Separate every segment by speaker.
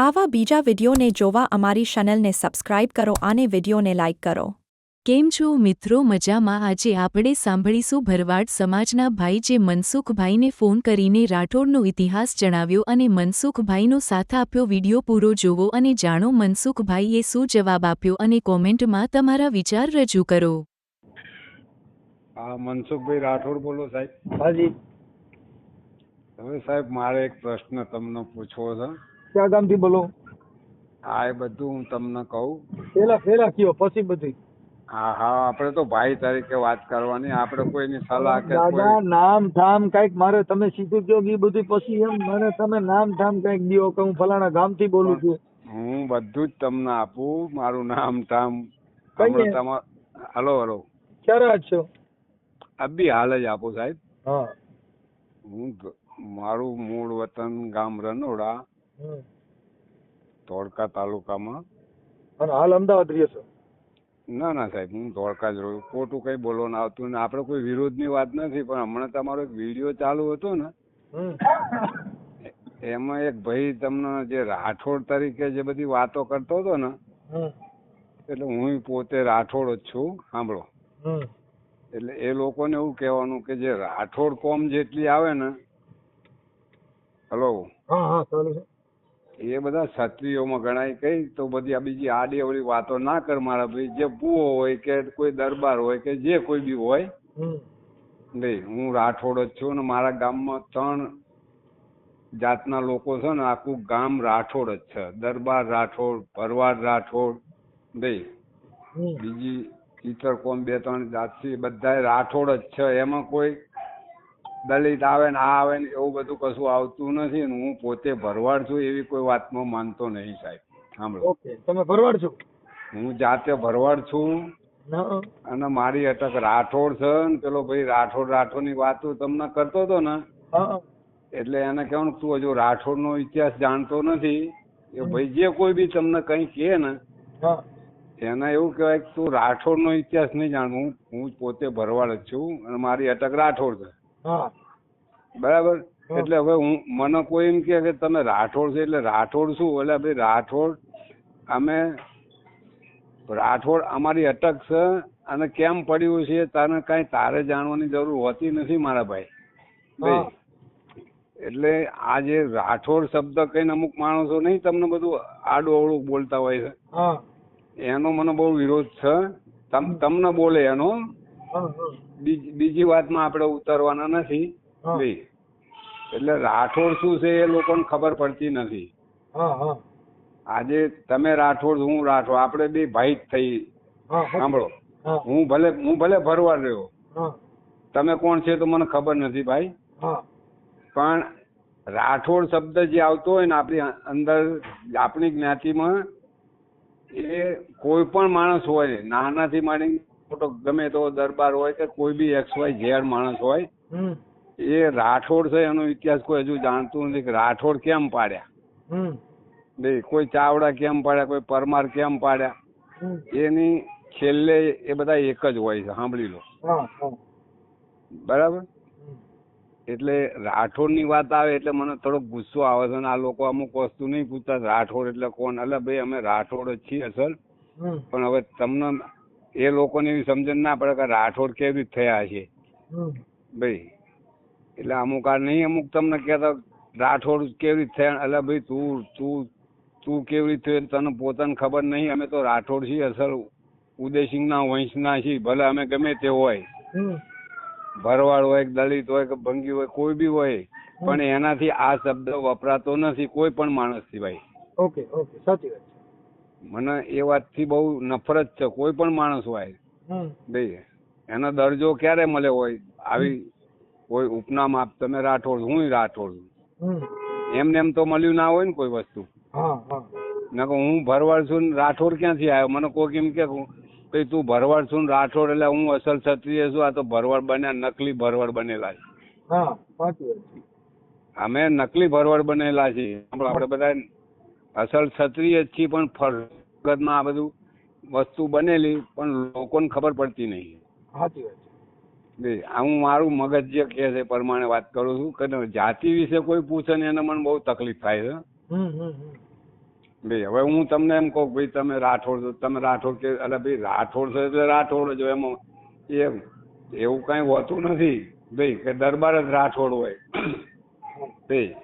Speaker 1: આવા બીજા વિડીયોને જોવા અમારી ચેનલને સબસ્ક્રાઇબ કરો અને વિડીયોને લાઇક કરો.
Speaker 2: કેમ છો મિત્રો? મજામાં. આજે આપણે સાંભળીશું ભરવાડ સમાજના ભાઈ જે મનસુખભાઈને ફોન કરીને રાઠોડનો ઇતિહાસ જણાવ્યો અને મનસુખભાઈનો સાથ આપ્યો. વીડિયો પૂરો જોવો અને જાણો મનસુખભાઈએ શું જવાબ આપ્યો અને કોમેન્ટમાં તમારા વિચાર રજૂ કરો.
Speaker 3: હા મનસુખભાઈ રાઠોડ બોલો સાહેબ.
Speaker 4: હાજી
Speaker 3: હવે સાહેબ મારે એક પ્રશ્ન તમને પૂછવો છે.
Speaker 4: ક્યાં ગામથી બોલો?
Speaker 3: હા એ બધું હું તમને કહું.
Speaker 4: પેલા પેલા કયો પછી બધી.
Speaker 3: હા હા આપણે તો ભાઈ તરીકે વાત કરવાની. આપણે કોઈની સલાહ કે
Speaker 4: દાદા નામ ઠામ કંઈક મારે તમે સીધું કયો એ બધું પછી એમ મને તમે નામ ઠામ કંઈક દો કે હું ફલાણા ગામથી બોલું છું.
Speaker 3: હું બધું જ તમને આપું. મારું નામ
Speaker 4: ઠામ
Speaker 3: હમણાં તમાર હલો હલો.
Speaker 4: ક્યારે છો?
Speaker 3: અબી હાલ જ આપું સાહેબ.
Speaker 4: હા.
Speaker 3: હું મારું મૂળ વતન ગામ રનોડા. ધોળકા તાલુકામાં?
Speaker 4: અને હાલ અમદાવાદ રહ્યો છો?
Speaker 3: ના ના સાહેબ હું ધોળકા જ રહું ખોટું કઈ બોલવાનું આવતું ને આપણે કોઈ વિરોધની વાત નથી પણ હમણાં તમારો એક વીડિયો ચાલુ હતો ને એમાં એક ભાઈ તમને જે રાઠોડ તરીકે જે બધી વાતો કરતો હતો ને એટલે હું પોતે રાઠોડ જ છું સાંભળો. એટલે એ લોકોને એવું કહેવાનું કે જે રાઠોડ કોમ જેટલી આવે ને હલો.
Speaker 4: હા હા ચાલુ છે
Speaker 3: એ બધા ક્ષત્રિયોમાં ગણાય. કઈ તો બધી આ બીજી આડી અવળી વાતો ના કર મારા ભાઈ. જે ભૂવો હોય કે કોઈ દરબાર હોય કે જે કોઈ બી હોય. નહીં હું રાઠોડ જ છું ને મારા ગામમાં ત્રણ જાતના લોકો છે ને આખું ગામ રાઠોડ જ છે. દરબાર રાઠોડ ભરવાડ રાઠોડ નહીં બીજી કોમ બે ત્રણ જાત છે બધા રાઠોડ જ છે. એમાં કોઈ દલિત આવે ને આ આવે ને એવું બધું કશું આવતું નથી ને હું પોતે ભરવાડ છું એવી કોઈ વાતમાં માનતો નહીં સાહેબ. સાંભળો.
Speaker 4: ઓકે તમે ભરવાડ છો?
Speaker 3: હું જાતે ભરવાડ છું અને મારી અટક રાઠોડ છે ને પેલો ભાઈ રાઠોડ રાઠોડની વાત તમને કરતો હતો ને એટલે એને કહેવાનું તું હજુ રાઠોડ નો ઇતિહાસ જાણતો નથી. એ ભાઈ જે કોઈ બી તમને કઈ કહે ને એને એવું કહેવાય કે તું રાઠોડનો ઇતિહાસ નહીં જાણ હું હું પોતે ભરવાડ જ છું અને મારી અટક રાઠોડ છે. બરાબર? એટલે હવે હું મને કોઈ એમ કે તમે રાઠોડ છે એટલે રાઠોડ શું? એટલે ભાઈ રાઠોડ અમે રાઠોડ અમારી અટક છે અને કેમ પડ્યું છે તને કઈ તારે જાણવાની જરૂર હોતી નથી મારા ભાઈ. એટલે આ જે રાઠોડ શબ્દ કઈ અમુક માણસો નહીં તમને બધું આડું અવળું બોલતા હોય છે. એનો મને બહુ વિરોધ છે. તમને બોલે એનો. બીજી વાતમાં આપણે ઉતરવાના નથી. એટલે રાઠોડ શું છે એ લોકોને ખબર પડતી નથી. આજે તમે રાઠોડ હું રાઠોડ આપણે બે ભાઈ જ થઈ. સાંભળો.
Speaker 4: હું.
Speaker 3: ભલે હું ભલે ભરવા રહ્યો. તમે કોણ છે તો મને ખબર નથી ભાઈ. પણ રાઠોડ શબ્દ જે આવતો હોય ને આપણી અંદર આપણી જ્ઞાતિમાં એ કોઈ પણ માણસ હોય નાનાથી માંડી મોટો ગમે તો દરબાર હોય કે કોઈ બી એક્સ વાય ઝેડ માણસ હોય એ રાઠોડ છે એનો ઇતિહાસ કોઈ હજુ જાણતું નથી કે રાઠોડ કેમ પાડ્યા? બે કોઈ ચાવડા કેમ પાડ્યા? કોઈ પરમાર કેમ પાડ્યા? એની છેલ્લે એ બધા એક જ હોય છે સાંભળી લો. બરાબર? એટલે રાઠોડની વાત આવે એટલે મને થોડોક ગુસ્સો આવે છે આ લોકો અમુક વસ્તુ નહીં પૂછતા રાઠોડ એટલે કોણ? એટલે ભાઈ અમે રાઠોડ જ છીએ સર પણ હવે તમને એ લોકોને એવી સમજણ ના પડે કે રાઠોડ કેવી રીતે થયા છે. ભાઈ એટલે અમુક આ નહીં અમુક તમને કહેતા રાઠોડ કેવી રીતે થયા? એટલે ભાઈ તું તું તું કેવી રીતે તને પોતાને ખબર નહીં? અમે તો રાઠોડ છીએ અસલ ઉદયસિંહના વંશના છીએ. ભલે અમે ગમે તે હોય. ભરવાડ હોય કે દલિત હોય કે ભંગી હોય કોઈ બી હોય. પણ એનાથી આ શબ્દ વપરાતો નથી કોઈ પણ માણસ સિવાય
Speaker 4: ઓકે ઓકે સાચી વાત
Speaker 3: મને એ વાતથી બહુ નફરત છે કોઈ પણ માણસ હોય. ભાઈ એનો દરજ્જો ક્યારે મળે હોય? આવી કોઈ ઉપનામ આપ તમે રાઠોડ હું રાઠોડ. છું એમને એમ તો મળ્યું ના હોય ને કોઈ વસ્તુ.
Speaker 4: હા હા.
Speaker 3: ભરવાડ છું રાઠોડ ક્યાંથી આવ્યો? મને કોઈ એમ કે ભાઈ તું ભરવાડ છું રાઠોડ એટલે હું અસલ ક્ષત્રિય છું આ તો ભરવાડ બન્યા નકલી ભરવાડ બનેલા છે.
Speaker 4: વાત
Speaker 3: અમે નકલી ભરવાડ બનેલા છીએ. આપડે આપણે બધા અસલ ક્ષત્રિય જ છીએ પણ ફરગતમાં આ બધું વસ્તુ બનેલી પણ લોકોને ખબર પડતી નહીં.
Speaker 4: સાચી વાત છે.
Speaker 3: હું મારું મગજ જે કહે છે પ્રમાણે વાત કરું છું કે જાતિ વિશે કોઈ પૂછે ને એને મને બહુ તકલીફ થાય છે. ભાઈ હવે હું તમને એમ કહું ભાઈ તમે રાઠોડ છો તમે રાઠોડ કે એટલે ભાઈ રાઠોડ છો એટલે રાઠોડ જો એમ એમાં. એમ એવું કઈ હોતું નથી. ભાઈ કે દરબાર જ રાઠોડ હોય. ભાઈ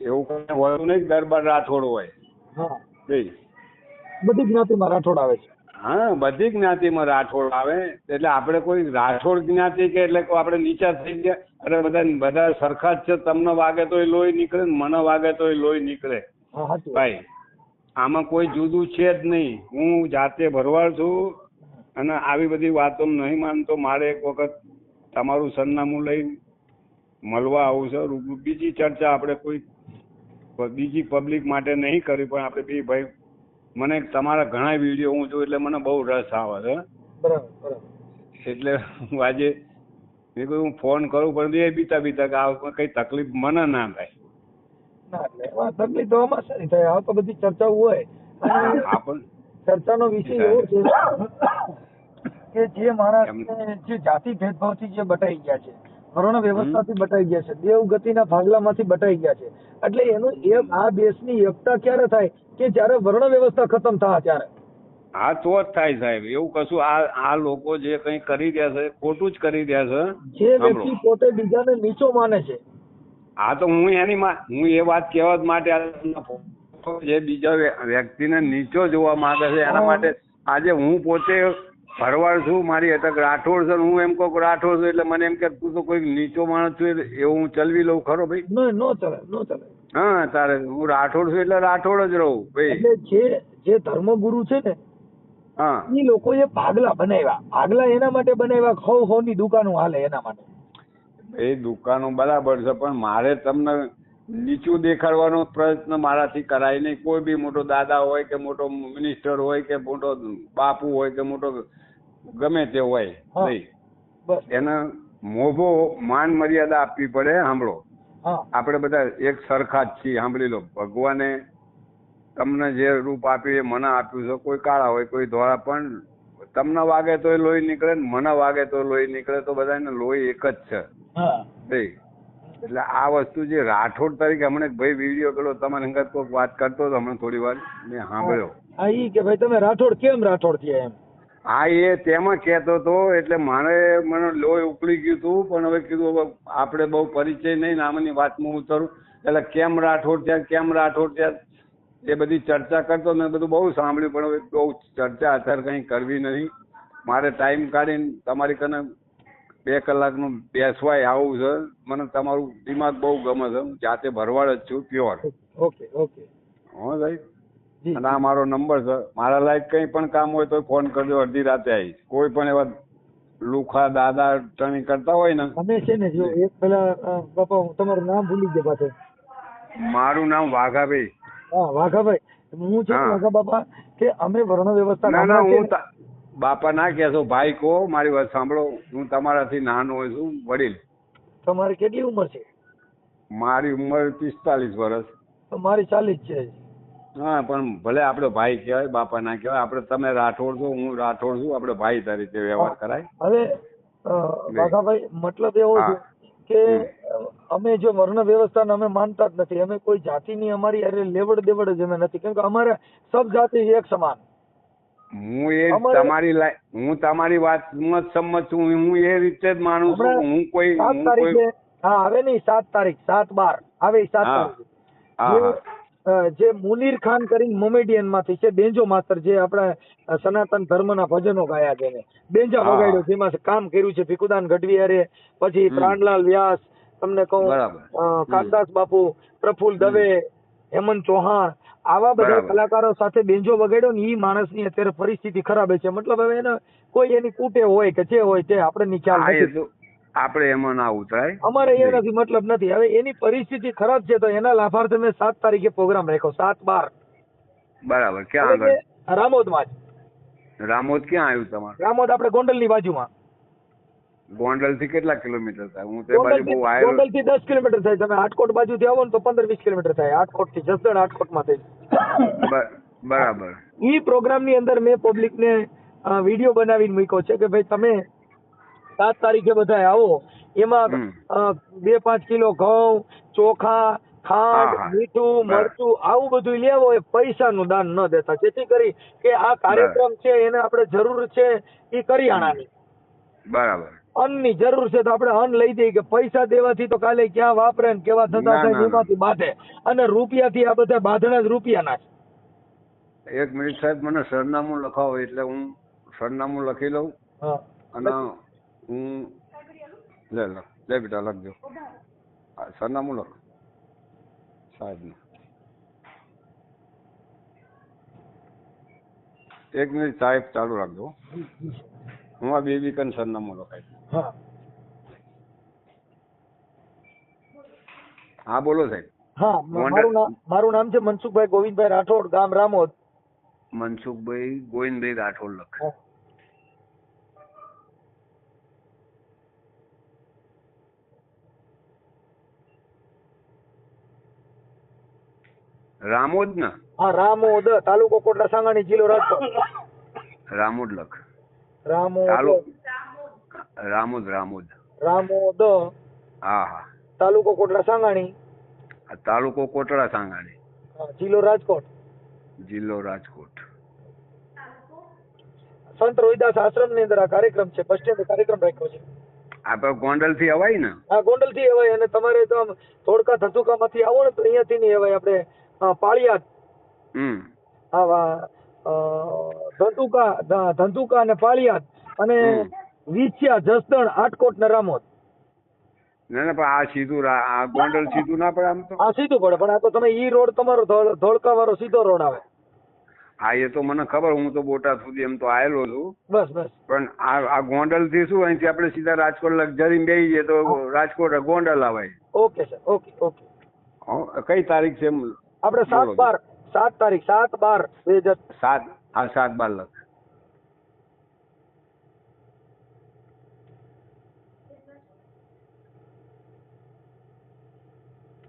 Speaker 3: એવું કઈ હોતું નહીં દરબાર રાઠોડ હોય.
Speaker 4: બધી જ્ઞાતિમાં રાઠોડ આવે છે.
Speaker 3: હા બધી જ્ઞાતિમાં રાઠોડ આવે. એટલે આપણે કોઈ રાઠોડ જ્ઞાતિ કે એટલે આપણે નીચા થઈ ગયા અરે બધા બધા સરખા જ છે તમને વાગે તોય લોહી નીકળે ને મને વાગે તોય લોહી નીકળે. ભાઈ આમાં કોઈ જુદું છે જ નહીં. હું જાતે ભરવાડ છું અને આવી બધી વાતો નહીં માનતો. મારે એક વખત તમારું સરનામું લઈ મળવા આવું છે. બીજી ચર્ચા આપણે કોઈ બીજી પબ્લિક માટે નહીં કરી પણ આપણે બી ભાઈ મને તમારા ઘણા વીડિયો હું જોઉં એટલે મને બહુ રસ આવે છે.
Speaker 4: બરાબર
Speaker 3: એટલે હું આજે મેં કહ્યું હું ફોન કરું પણ એ બીતા બીતા કે આ કઈ તકલીફ મને ના થાય.
Speaker 4: તકલીફ તો આમાં શેની થાય? આ તો બધી ચર્ચાઓ હોય.
Speaker 3: આપણ
Speaker 4: ચર્ચાનો વિષય એવો છે કે જે માણસ જે જાતિ ભેદભાવથી જે બટાઈ ગયા છે. વર્ણ વ્યવસ્થાથી બટાઈ ગયા છે. દેવગતિના ભાગલામાંથી બટાઈ ગયા છે. એટલે એનું એ આ દેશની એકતા ક્યારે થાય કે જ્યારે વર્ણ વ્યવસ્થા ખતમ થાય ત્યારે?
Speaker 3: હા તો જ થાય સાહેબ. એવું કશું આ આ લોકો જે કંઈ કરી રહ્યા છે ખોટું જ કરી રહ્યા છે.
Speaker 4: જે વ્યક્તિ પોતે બીજાને નીચો માને છે.
Speaker 3: હા તો હું એની હું એ વાત કહેવા માટે જે બીજા વ્ય- વ્યક્તિને નીચો જોવા માંગે છે એના માટે આજે હું પોતે ભરવાડ છું મારી અટક રાઠોડ છે હું એમ કહું રાઠોડ છું એટલે મને એમ કે તું તો કોઈ નીચો માણસ છું એવું હું ચલવી લઉં ખરો ભાઈ?
Speaker 4: નો ચલે ચાલે નો ચલે
Speaker 3: હા તારે હું રાઠોડ છું એટલે રાઠોડ જ રહું ભાઈ.
Speaker 4: એટલે જે જે ધર્મગુરુ છે ને
Speaker 3: હા.
Speaker 4: એ લોકોએ ભાગલા બનાવ્યા. ભાગલા એના માટે બનાવ્યા ખો ખો ની દુકાનો હાલે એના માટે.
Speaker 3: એ દુકાનો બરાબર છે પણ મારે તમને નીચું દેખાડવાનો પ્રયત્ન મારાથી કરાય નહીં. કોઈ બી મોટો દાદા હોય કે મોટો મિનિસ્ટર હોય કે મોટો બાપુ હોય કે મોટો ગમે તે હોય. એને મોભો માન મર્યાદા આપવી પડે સાંભળો. આપણે બધા એક સરખા જ છીએ સાંભળી લો. ભગવાને તમને જે રૂપ આપ્યું એ મને આપ્યું છે. કોઈ કાળા હોય કોઈ ધોળા પણ તમને વાગે તોય લોહી નીકળે ને મને વાગે તો લોહી નીકળે તો બધાને લોહી એક જ છે. એટલે આ વસ્તુ જે રાઠોડ તરીકે હમણે ભાઈ વીડિયો કરો તમારે અંગત કોઈક વાત કરતો હતો હમણાં થોડી વાર મેં સાંભળ્યો.
Speaker 4: હા ઈ કે ભાઈ તમે રાઠોડ કેમ રાઠોડ થયા એમ?
Speaker 3: હા એ તેમાં કહેતો હતો એટલે મારે મને લોહી ઉકળી ગયું હતું પણ હવે કીધું હવે આપણે બહુ પરિચય નહીં નામની વાતમાં ઉતરું એટલે કેમ રાઠોડ થયા કેમ રાઠોડ થયા એ બધી ચર્ચા કરતો મેં બધું બહુ સાંભળ્યું પણ હવે બહુ ચર્ચા અત્યારે કંઈ કરવી નહીં. મારે ટાઈમ કાઢીને તમારી કને બે કલાકનું બેસવાય આવું છે. મને તમારું દિમાગ બહુ ગમે છે. હું જાતે ભરવાડ જ છું પ્યોર.
Speaker 4: Okay okay.
Speaker 3: હા સાહેબ? અને આ મારો નંબર છે. મારા લાયક કંઈ પણ કામ હોય તો ફોન કરજો અડધી રાતે આવીશ. કોઈ પણ એવા લુખા દાદા ટણી કરતા હોય ને.
Speaker 4: તમે છે ને જો એક પેલા બાપા હું તમારું નામ ભૂલી ગયો પાછો.
Speaker 3: મારું નામ વાઘાભાઈ.
Speaker 4: હા વાઘાભાઈ. હું છે વાઘા બાપા કે અમે વર્ણ વ્યવસ્થા
Speaker 3: ના ના હું બાપા ના કહેશો ભાઈ કહો મારી વાત સાંભળો. હું તમારાથી નાનો છું વડીલ.
Speaker 4: તમારી કેટલી ઉંમર છે?
Speaker 3: મારી ઉંમર પિસ્તાલીસ વર્ષ.
Speaker 4: તો મારી ચાલીસ છે.
Speaker 3: હા પણ ભલે આપણે ભાઈ કહેવાય બાપા ના કહેવાય આપણે તમે રાઠોડ છો હું રાઠોડ છું આપણે ભાઈ તરીકે વ્યવહાર કરાય.
Speaker 4: હવે અ, મતલબ એવો છે કે અમે જો વર્ણ વ્યવસ્થાને અમે માનતા જ નથી. અમે કોઈ જાતિની અમારી અરે લેવડ દેવડ જ અમે નથી. કેમ કે અમારે સબ જાતિ એક સમાન.
Speaker 3: હું એ તમારી હું તમારી વાતમાં સંમત છું. હું એ રીતે જ માનું છું. હું કોઈ
Speaker 4: સાત તારીખે હા આવે નહીં સાત તારીખ સાત બાર. આવે સાત. જે, મુનીર ખાન કરીને મોમેડિયનમાંથી છે બેન્જો માસ્ટર જે આપણા સનાતન ધર્મના ભજનો ગાયા છે
Speaker 3: હા.
Speaker 4: વગાડ્યો જેમાં કામ કર્યું છે ભીખુદાન ગઢવી અરે પછી પ્રાણલાલ વ્યાસ તમને કહું
Speaker 3: બરાબર.
Speaker 4: બાપુ પ્રફુલ્લ દવે હેમંત ચૌહાણ આવા બધા કલાકારો સાથે બેંજો વગાડ્યો ને ઈ માણસની અત્યારે પરિસ્થિતિ ખરાબ છે. મતલબ હવે એને કોઈ એની કૂટે હોય કે જે હોય તે આપણે ની ખ્યાલ
Speaker 3: એ
Speaker 4: નથી.
Speaker 3: આપણે એમાં ના ઉતરાય.
Speaker 4: અમારે એનાથી મતલબ નથી. હવે એની પરિસ્થિતિ ખરાબ છે તો એના લાભાર્થે મેં સાત તારીખે પ્રોગ્રામ રાખ્યો સાત બાર.
Speaker 3: બરાબર ક્યાં આગળ?
Speaker 4: રામોદમાં જ.
Speaker 3: રામોદ ક્યાં આવ્યું તમારું?
Speaker 4: રામોદ આપણે ગોંડલની બાજુમાં.
Speaker 3: ગોંડલથી કેટલા કિલોમીટર થાય? હું તે બાજુ બહુ આવ્યો
Speaker 4: ગોંડલથી 10 કિલોમીટર થાય. તમે આટકોટ બાજુથી આવો ને તો 15 20 કિલોમીટર થાય. આટકોટથી જસદણ આટકોટમાં થઈ
Speaker 3: બરાબર.
Speaker 4: ઈ પ્રોગ્રામની અંદર મેં પબ્લિક ને વિડિયો બનાવીને મૂક્યો છે કે ભાઈ તમે સાત તારીખે બધા આવો. એમાં બે પાંચ કિલો ઘઉં ચોખા ખાંડ મીઠું મરચું આવું બધું લેવો એ પૈસાનું દાન ન દેતા. જેથી કરી કે આ કાર્યક્રમ છે એને આપણે જરૂર છે એ કરિયાણાની.
Speaker 3: બરાબર.
Speaker 4: અન્નની જરૂર છે તો આપણે અન્ન લઈ દઈએ કે પૈસા દેવાથી તો કાલે ક્યાં વાપરે ને કેવા થતા થાય. એમાંથી બાંધે. અને રૂપિયાથી આ બધા બાંધણા જ રૂપિયાના છે.
Speaker 3: એક મિનિટ સાહેબ મને સરનામું લખાવો એટલે હું સરનામું લખી લઉં. અને હું લે લો લે બેટા લખજો. સરનામું લખ. સાહેબનું એક મિનિટ સાહેબ ચાલુ રાખજો. હું આ બેબી કન સરનામું લખાય
Speaker 4: હા.
Speaker 3: હા બોલો સાહેબ.
Speaker 4: હા મારું નામ મારું નામ છે મનસુખભાઈ ગોવિંદભાઈ રાઠોડ ગામ રામોદ.
Speaker 3: મનસુખભાઈ ગોવિંદભાઈ રાઠોડ લખ. રામોદ ના
Speaker 4: હા રામોદ તાલુકો કોટડા સાંગાણી જિલ્લો રાજકોટ.
Speaker 3: રામોદ લખ.
Speaker 4: રામોદ
Speaker 3: રામોદ. રામોદ
Speaker 4: રામોદ
Speaker 3: હા હા.
Speaker 4: તાલુકો કોટડા સાંગાણી.
Speaker 3: તાલુકો કોટડા સાંગાણી.
Speaker 4: જિલ્લો રાજકોટ.
Speaker 3: જિલ્લો રાજકોટ.
Speaker 4: સંત રોહિદાસ આશ્રમની અંદર આ કાર્યક્રમ છે બસ સ્ટેન્ડ કાર્યક્રમ રાખ્યો છે.
Speaker 3: આપણે ગોંડલથી અવાય ને?
Speaker 4: હા ગોંડલથી અવાય અને તમારે તો આમ થોડકા ધંધુકા માંથી આવો ને તો અહીંયાથી નહીં અવાય. આપણે પાળિયાદ.
Speaker 3: હમ.
Speaker 4: અ, ધંધુકા ધંધુકા અને પાળિયાદ અને વિછ્યા જસદણ આટકોટ ને રામોદ.
Speaker 3: ના ના પણ આ સીધું આ ગોંડલ સીધું ના પડે આમ તો?
Speaker 4: આ સીધું પડે પણ આ તો તમે ઈ રોડ તમારો ધોળકા વાળો સીધો રોડ આવે.
Speaker 3: હા એ તો મને ખબર હું તો બોટાદ સુધી એમ તો આવેલો છું.
Speaker 4: બસ બસ.
Speaker 3: પણ આ આ ગોંડલથી શું અહીંથી આપણે સીધા રાજકોટ લક્ઝરી બેસી જઈએ તો રાજકોટ ગોંડલ આવે.
Speaker 4: Okay sir. Okay okay.
Speaker 3: કઈ તારીખ છે એમ?
Speaker 4: આપણે સાત બાર સાત તારીખ સાત બાર બે હજાર
Speaker 3: સાત હા સાત બાર લખ.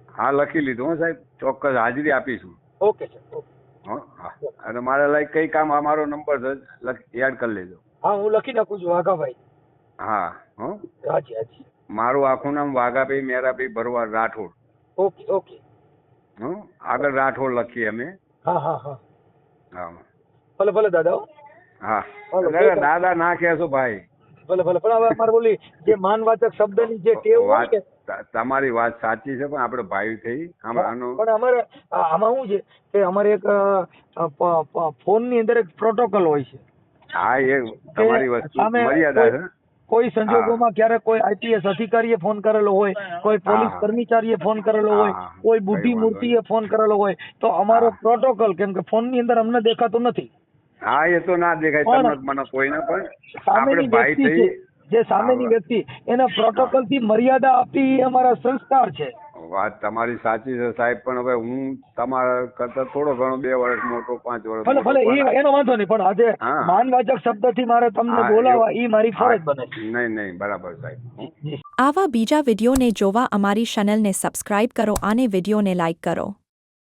Speaker 3: હા લખી લીધું હો સાહેબ. ચોક્કસ હાજરી આપીશું.
Speaker 4: ઓકે સર
Speaker 3: હા અને મારે લાઈક કઈ કામ અમારો મારો નંબર છે યાદ કરી લેજો.
Speaker 4: હા હું લખી નાખું છું વાઘાભાઈ.
Speaker 3: હા હો.
Speaker 4: હાજી હાજી.
Speaker 3: મારું આખું નામ વાઘાભાઈ મેરાભાઈ ભરવાડ રાઠોડ.
Speaker 4: Okay okay.
Speaker 3: હો આગળ રાઠોડ લખીએ અમે.
Speaker 4: હા હા હા.
Speaker 3: હા.
Speaker 4: ભલે ભલે દાદા હા.
Speaker 3: દાદા ના કહેશો ભાઈ.
Speaker 4: ભલે ભલે. પણ હવે અમારે બોલી જે માનવાચક શબ્દની જે ટેવ હોય
Speaker 3: વાત તમારી વાત સાચી છે પણ આપણે ભાઈ થઈ.
Speaker 4: પણ અમારે આમાં શું છે કે અમારે એક ફોનની અંદર એક પ્રોટોકોલ હોય છે.
Speaker 3: હા એ તમારી વસ્તુ મર્યાદા છે.
Speaker 4: કોઈ સંજોગોમાં ક્યારેક કોઈ આઈપીએસ અધિકારીએ ફોન કરેલો હોય કોઈ પોલીસ કર્મચારીએ ફોન કરેલો હોય કોઈ બુદ્ધિ મૂર્તિએ ફોન કરેલો હોય તો અમારો. પ્રોટોકોલ કેમ કે ફોનની અંદર અમને દેખાતો નથી.
Speaker 3: હા એ તો ના દેખાય. તમને મને કોઈને પણ આપણે
Speaker 4: સામેની
Speaker 3: ભાઈ થઈ.
Speaker 4: જે સામેની વ્યક્તિ એના પ્રોટોકોલથી મર્યાદા આપી એ અમારા સંસ્કાર છે.
Speaker 3: વાત તમારી સાચી છે સાહેબ પણ હવે હું તમારા કરતા થોડો ઘણો બે વર્ષ મોટો પાંચ વર્ષ
Speaker 4: ભલે ભલે એ એનો વાંધો નહીં પણ આજે. માનવાચક શબ્દથી મારે તમને બોલાવવા એ મારી ફરજ બને
Speaker 3: નહીં નહીં બરાબર સાહેબ.
Speaker 1: આવા બીજા વિડીયોને જોવા અમારી ચેનલને સબસ્ક્રાઇબ કરો અને વિડીયોને લાઇક કરો.